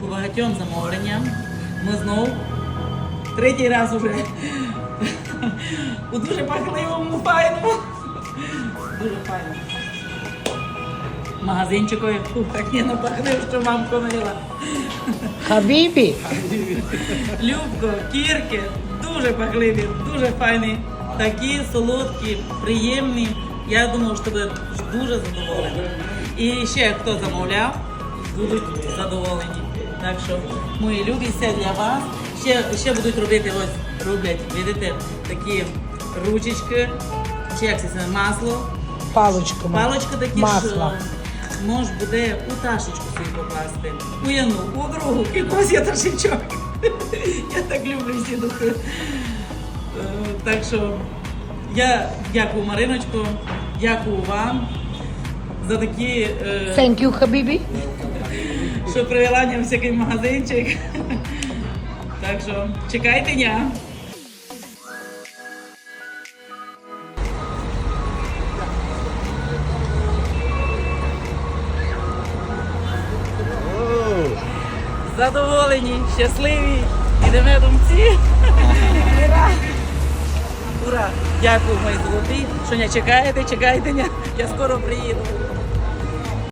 по багатьом замовленням. Ми знов третій раз уже у дуже пахливому файному. Дуже файно. Магазинчикові так не напахнив, що мамко мила. Хабібі. Любко, кірки, дуже пахливі, дуже файні, такі солодкі, приємні. Я думаю, що ви дуже задоволені. І ще хто замовляв, будуть задоволені. Так що, мої любі, все для вас. Ще, ще будуть робити, ось роблять, видите, такі ручечки, чи як це масло. Палочку. Палочка такі, Масло. що мож буде у ташечку собі покласти. У яну, у другу, якось я ташечок. Я так люблю всі духи. Е, Так що я дякую Мариночку, дякую вам за такі, е, Thank you, Хабібі. Що привела всякий магазинчик. Так що чекайте дня. Задоволені, щасливі, ідемо думці. Ура! Ура! Дякую, мої золоті, що не чекаєте, чекайте, я скоро приїду.